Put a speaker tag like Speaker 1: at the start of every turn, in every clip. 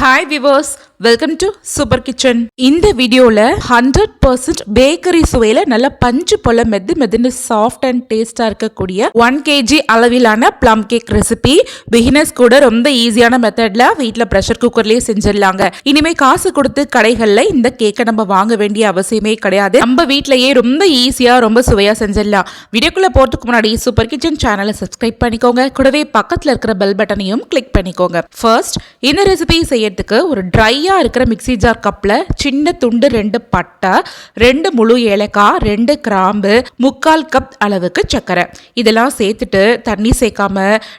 Speaker 1: Hi viewers welcome to super kitchen இந்த வீடியோவில் hundred percent bakery சுவையில் நல்ல பஞ்சு போல மெது மெதுன்னு சாஃப்ட் அண்ட் டேஸ்டாக இருக்கக்கூடிய ஒன் கேஜி அளவிலான ப்ளம் கேக் ரெசிபி பிகினர்ஸ் கூட ரொம்ப ஈஸியான மெத்தடில் வீட்டில் ப்ரெஷர் குக்கர்லேயே செஞ்சிடலாங்க. இனிமேல் காசு கொடுத்து கடைகளில் இந்த கேக்கை நம்ம வாங்க வேண்டிய அவசியமே கிடையாது. நம்ம வீட்டிலேயே ரொம்ப ஈஸியாக ரொம்ப சுவையாக செஞ்சிடலாம். வீடியோக்குள்ளே போகிறதுக்கு முன்னாடி சூப்பர் கிச்சன் சேனலை சப்ஸ்கிரைப் பண்ணிக்கோங்க. கூடவே பக்கத்தில் இருக்கிற பெல் பட்டனையும் கிளிக் பண்ணிக்கோங்க. ஃபர்ஸ்ட் இந்த ரெசிபி செய்யறதுக்கு ஒரு ட்ரையாக இருக்கிற மிக்ஸி ஜார் கப்பில் சின்ன துண்டு ரெண்டு பட்டை ரெண்டு முழு ஏலக்காய் ரெண்டு கிராம்பு முக்கால் கப் அளவுக்கு சர்க்கரை. இதெல்லாம் சேர்த்துட்டு தண்ணி சேர்க்காம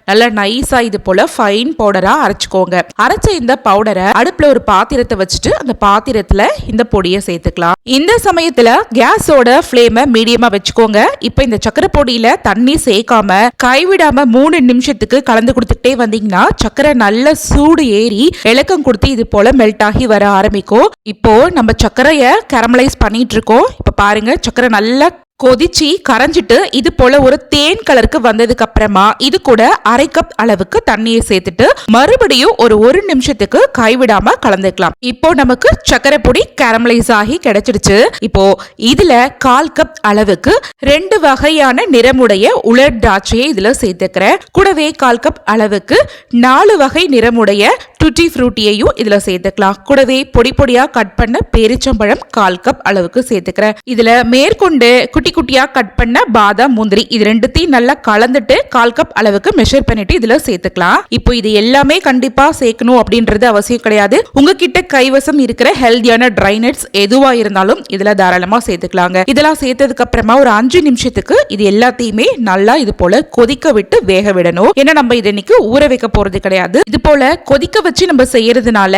Speaker 1: நல்லா நைஸாக இது போல் ஃபைன் பவுடராக அரைச்சிக்கோங்க. அரைச்ச இந்த பவுடரை அடுப்பில் ஒரு பாத்திரத்தை வச்சுட்டு அந்த பாத்திரத்தில் இந்த பொடியை சேர்த்துக்கலாம். இந்த சமயத்தில் கேஸோட ஃப்ளேமை மீடியமாக வச்சுக்கோங்க. இப்போ இந்த சக்கரை பொடியில் தண்ணி சேர்க்காம கைவிடாம மூணு நிமிஷத்துக்கு கலந்து கொடுத்துட்டே வந்தீங்கன்னா சக்கரை நல்ல சூடு ஏறி இலக்கம் கொடுத்து இது போல மெல்ட் ஆகி வர ஆரம்பிக்கும். இப்போ நம்ம சர்க்கரையை கேரமலைஸ் பண்ணிட்டு இருக்கோம். இப்போ பாருங்க சர்க்கரை நல்லா கொதிச்சு கரைஞ்சிட்டு இது போல ஒரு தேன் கலருக்கு வந்ததுக்கு அப்புறமா இது கூட அரை கப் அளவுக்கு தண்ணியை சேர்த்துட்டு மறுபடியும் ஒரு ஒரு நிமிஷத்துக்கு கைவிடாம கலந்துக்கலாம். இப்போ நமக்கு சக்கரை பொடி கேரமலைஸ் ஆகி கிடைச்சிடுச்சு. இப்போ இதுல கால் கப் அளவுக்கு ரெண்டு வகையான நிறமுடைய உலர் திராட்சையை இதுல சேர்த்துக்கிறேன். கூடவே கால் கப் அளவுக்கு நாலு வகை நிறமுடைய டுட்டி ஃப்ரூட்டியையும் இதுல சேர்த்துக்கலாம். கூடவே பொடி பொடியா கட் பண்ண பேரிச்சம்பழம் கால் கப் அளவுக்கு சேர்த்துக்கிறேன். இதுல மேற்கொண்டு குட்டி குட்டியாக கட் பண்ண பாதாம் முந்திரி இது ரெண்டுத்தையும் நல்லா கலந்துட்டு கால் கப் அளவுக்கு மெஷர் பண்ணிட்டு இதுல சேர்த்துக்கலாம். இப்போ இது எல்லாமே கண்டிப்பா சேர்க்கணும் அப்படின்றது அவசியம் கிடையாது. உங்ககிட்ட கைவசம் இருக்கிற ஹெல்தியான ட்ரை நட்ஸ் எதுவா இருந்தாலும் இதுல தாராளமா சேர்த்துக்கலாங்க. இதெல்லாம் சேர்த்ததுக்கு அப்புறமா ஒரு அஞ்சு நிமிஷத்துக்கு இது எல்லாத்தையுமே நல்லா இது போல கொதிக்க விட்டு வேக விடணும். ஏன்னா நம்ம இது இன்னைக்கு ஊற வைக்க போறது கிடையாது. இது போல கொதிக்க வச்சு நம்ம செய்யறதுனால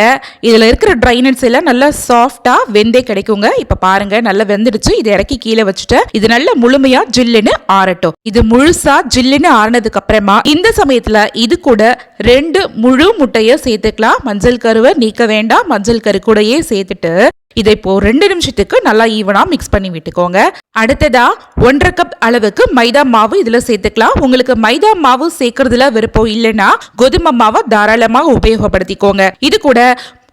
Speaker 1: இதுல இருக்கிற ட்ரை நட்ஸ் எல்லாம் நல்லா சாஃப்டா வெந்தே கிடைக்குங்க. இப்ப பாருங்க நல்லா வெந்துடுச்சு. இதை இறக்கி கீழே வச்சுட்டு இது நல்ல முழுமையா ஜில்லுன்னு ஆறட்டும். இது முழுசா ஜில்லுன்னு ஆறினதுக்கு அப்புறமா இந்த சமயத்துல இது கூட ரெண்டு முழு முட்டைய சேர்த்துக்கலாம். மஞ்சள் கருவை நீக்க வேண்டாம். மஞ்சள் கரு கூடயே சேர்த்துட்டு இதை இப்போ ரெண்டு நிமிஷத்துக்கு நல்லா ஈவனா மிக்ஸ் பண்ணி விட்டுக்கோங்க. அடுத்ததா ஒன்றரை கப் அளவுக்கு மைதா மாவு இதுல சேர்த்துக்கலாம். உங்களுக்கு மைதா மாவு சேர்க்கறதுல விருப்பம் இல்லைன்னா கோதுமை மாவை தாராளமாக உபயோகப்படுத்திக்கோங்க. இது கூட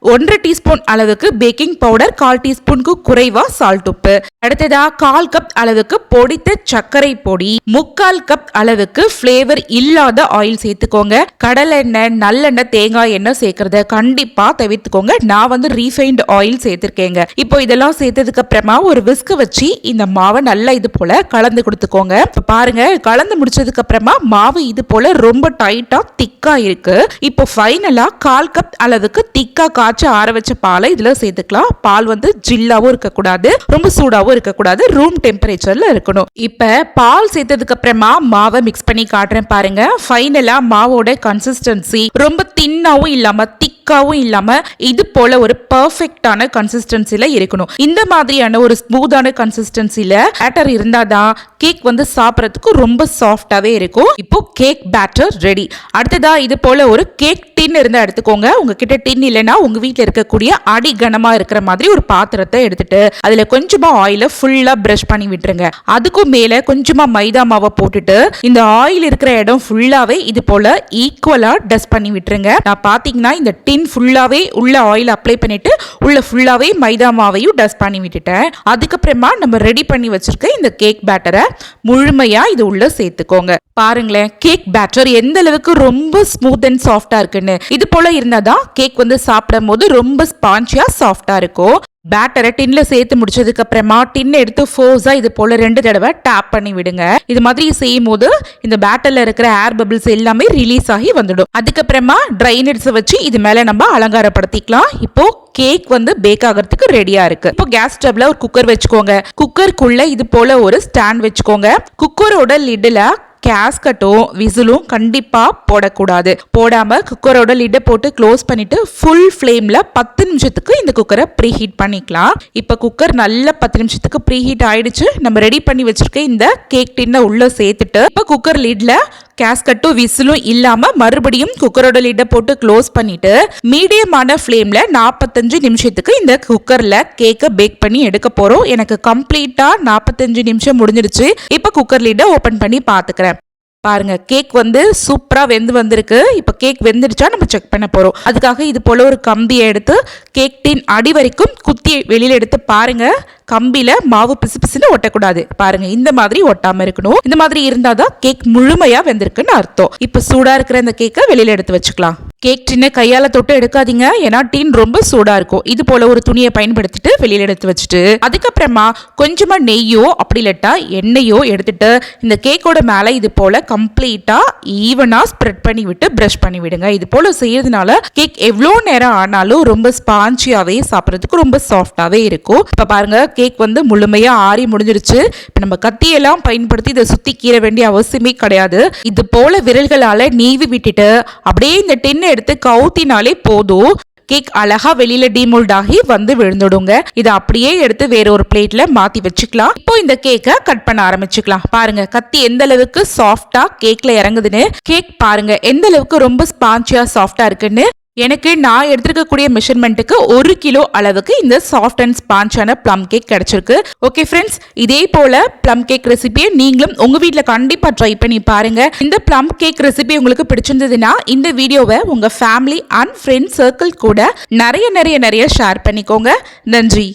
Speaker 1: ஒன்றரை டீஸ்பூன் அளவுக்கு பேக்கிங் பவுடர் கால் டீஸ்பூனுக்கு குறைவா சால்ட் உப்பு. அடுத்ததா கால் கப் அளவுக்கு பொடித்த சர்க்கரை பொடி. முக்கால் கப் அளவுக்கு ஃப்ளேவர் இல்லாத ஆயில் சேர்த்துக்கோங்க. கடலெண்ணெய் நல்லெண்ணெய் தேங்காய் எண்ணெய் சேர்க்கறத கண்டிப்பா தவிர்த்துக்கோங்க. நான் வந்து ரீஃபைண்ட் ஆயில் சேர்த்திருக்கேங்க. இப்போ இதெல்லாம் சேர்த்ததுக்கு அப்புறமா ஒரு விஸ்க் வச்சு இந்த மாவை நல்லா இது போல கலந்து கொடுத்துக்கோங்க. பாருங்க கலந்து முடிச்சதுக்கு அப்புறமா மாவு இது போல ரொம்ப டைட்டா திக்கா இருக்கு. இப்போ ஃபைனலா கால் கப் அளவுக்கு திக்கா காய்ச்சி ஆற வச்ச பாலை இதுல சேர்த்துக்கலாம். பால் வந்து ஜில்லாவும் இருக்கக்கூடாது ரொம்ப சூடாவும் இருக்கக்கூடாது ரூம் டெம்பரேச்சர்ல இருக்கணும். இப்ப பால் சேர்த்ததுக்கு அப்புறமா மாவை மிக்ஸ் பண்ணி காட்டுறேன் பாருங்க. ஃபைனலா மாவோட கன்சிஸ்டன்சி ரொம்ப தின்னாவும் இல்லாம திக்காவும் இல்லாம இது போல ஒரு பர்ஃபெக்டான கன்சிஸ்டன்சில இருக்கணும். இந்த மாதிரியான ஒரு ஸ்மூத்தான கன்சிஸ்டன்சில பேட்டர் இருந்தாதான் கேக் வந்து சாப்பிட்றதுக்கு ரொம்ப சாஃப்டாவே இருக்கும். இப்போ கேக் பேட்டர் ரெடி அடுத்ததா இது போல ஒரு கேக் டின் இருந்தா எடுத்துக்கோங்க. உங்ககிட்ட டின் இல்லைன்னா உங்க வீட்டில் இருக்கக்கூடிய அடி கனமா இருக்கிற மாதிரி ஒரு பாத்திரத்தை எடுத்துட்டு அதுல கொஞ்சமா ஆயில ஃபுல்லா பிரஷ் பண்ணி விட்டுருங்க. அதுக்கும் மேல கொஞ்சமா மைதா மாவை போட்டுட்டு இந்த ஆயில் இருக்கிற இடம் ஃபுல்லாவே இது போல ஈக்குவலா டஸ்ட் பண்ணி விட்டுருங்க. நான் பாத்தீங்கன்னா இந்த டின் ஃபுல்லாகவே உள்ள ஆயில் அப்ளை பண்ணிவிட்டு உள்ள ஃபுல்லாகவே மைதா மாவையும் டஸ்ட் பண்ணி விட்டுட்டேன். அதுக்கப்புறமா நம்ம ரெடி பண்ணி வச்சுருக்க இந்த கேக் பேட்டரை முழுமையாக இது உள்ள சேர்த்துக்கோங்க. பாருங்களேன் கேக் பேட்டர் எந்த அளவுக்கு ரொம்ப ஸ்மூத் அண்ட் சாஃப்டாக இருக்குன்னு. இது போல் இருந்தால் தான் கேக் வந்து சாப்பிடும் போது ரொம்ப ஸ்பான்ச்சியா சாஃப்டாக இருக்கும். பேட்டரை டின்ல சேர்த்து முடிச்சதுக்கு அப்புறமா டின் எடுத்து ஃபோர்ஸா இது போல ரெண்டு தடவை டேப் பண்ணி விடுங்க. இது மாதிரி செய்யும் போது இந்த பேட்டர்ல இருக்கிற ஏர் பபிள்ஸ் எல்லாமே ரிலீஸ் ஆகி வந்துடும். அதுக்கப்புறமா ட்ரை வச்சு இது மேல நம்ம அலங்காரப்படுத்திக்கலாம். இப்போ கேக் வந்து பேக் ஆகிறதுக்கு ரெடியா இருக்கு. இப்போ கேஸ் ஸ்டவ்ல ஒரு குக்கர் வச்சுக்கோங்க. குக்கருக்குள்ள இது போல ஒரு ஸ்டாண்ட் வச்சுக்கோங்க. குக்கரோட லிட்ல கேஸ்கட்டும் விசிலும் கண்டிப்பாக போடக்கூடாது. போடாமல் குக்கரோட லிட்டை போட்டு க்ளோஸ் பண்ணிவிட்டு ஃபுல் ஃப்ளேமில் பத்து நிமிஷத்துக்கு இந்த குக்கரை ப்ரீ ஹீட் பண்ணிக்கலாம். இப்போ குக்கர் நல்ல பத்து நிமிஷத்துக்கு ப்ரீ ஹீட் ஆயிடுச்சு. நம்ம ரெடி பண்ணி வச்சிருக்க இந்த கேக் டின்னை உள்ளே சேர்த்துட்டு இப்போ குக்கர் லிட்ல கேஸ்கட்டும் விசிலும் இல்லாம மறுபடியும் குக்கரோட லிட்டை போட்டு க்ளோஸ் பண்ணிட்டு மீடியமான ஃப்ளேம்ல நாற்பத்தஞ்சு நிமிஷத்துக்கு இந்த குக்கர்ல கேக்கை பேக் பண்ணி எடுக்க போறோம். எனக்கு கம்ப்ளீட்டா நாற்பத்தஞ்சு நிமிஷம் முடிஞ்சிருச்சு இப்போ குக்கர் லிட்டை ஓபன் பண்ணி பாத்துக்கிறேன். பாருங்க கேக் வந்து சூப்பரா வெந்து வந்திருக்கு. இப்போ கேக் வெந்துடுச்சா நம்ம செக் பண்ண போறோம். அதுக்காக இது போல ஒரு கம்பியை எடுத்து கேக் டின் அடி வரைக்கும் குத்தி வெளியில எடுத்து பாருங்க. கம்பியில மாவு பிசு பிசுன்னு ஒட்டக்கூடாது. பாருங்க இந்த மாதிரி ஒட்டாம இருக்கணும். இந்த மாதிரி இருந்தாதான் கேக் முழுமையா வெந்திருக்குன்னு அர்த்தம். இப்போ சூடா இருக்கிற இந்த கேக்கை வெளியில எடுத்து வச்சுக்கலாம். கேக் டின்னை கையால தொட்டு எடுக்காதீங்க. ஏன்னா டீன் ரொம்ப சூடா இருக்கும். இது போல ஒரு துணியை பயன்படுத்திட்டு வெளியில எடுத்து வச்சுட்டு அதுக்கப்புறமா கொஞ்சமா நெய்யோ அப்படி இல்லட்டா எண்ணெயோ எடுத்துட்டு இந்த கேக்கோட மேல இது போல கம்ப்ளீட்டா ஈவனா ஸ்ப்ரெட் பண்ணி விட்டு பிரஷ் பண்ணி விடுங்க. இது போல செய்யறதுனால கேக் எவ்வளோ நேரம் ஆனாலும் ரொம்ப ஸ்பாஞ்சியாவே சாப்பிட்றதுக்கு ரொம்ப சாஃப்டாவே இருக்கும். இப்ப பாருங்க கேக் வந்து முழுமையாக ஆறி முடிஞ்சிருச்சு. இப்போ நம்ம கத்தியெல்லாம் பயன்படுத்தி இதை சுற்றி கீற வேண்டிய அவசியமே கிடையாது. இது போல விரல்களால் நீவி விட்டுட்டு அப்படியே இந்த டின்னை எடுத்து கவுத்தினாலே போதும். கேக் அழகா வெளியில டீமோல்ட் ஆகி வந்து விழுந்துடுங்க. இதை அப்படியே எடுத்து வேற ஒரு பிளேட்ல மாத்தி வச்சுக்கலாம். இப்போ இந்த கேக்கை கட் பண்ண ஆரம்பிச்சுக்கலாம். பாருங்க கத்தி எந்த அளவுக்கு சாஃப்டா கேக்ல இறங்குதுன்னு. கேக் பாருங்க எந்த அளவுக்கு ரொம்ப ஸ்பாஞ்சியா சாஃப்டா இருக்குன்னு. எனக்கு நான் எடுத்துருக்கக்கூடிய மெஷர்மெண்ட்டுக்கு ஒரு கிலோ அளவுக்கு இந்த சாஃப்ட் அண்ட் ஸ்பான்ச்சான ப்ளம் கேக் கிடச்சிருக்கு. ஓகே ஃப்ரெண்ட்ஸ் இதே போல் ப்ளம் கேக் ரெசிபியை நீங்களும் உங்கள் வீட்டில் கண்டிப்பாக ட்ரை பண்ணி பாருங்கள் இந்த ப்ளம் கேக் ரெசிபி உங்களுக்கு பிடிச்சிருந்ததுன்னா இந்த வீடியோவை உங்கள் ஃபேமிலி அண்ட் ஃப்ரெண்ட்ஸ் சர்க்கிள் கூட நிறைய நிறைய நிறைய ஷேர் பண்ணிக்கோங்க. நன்றி.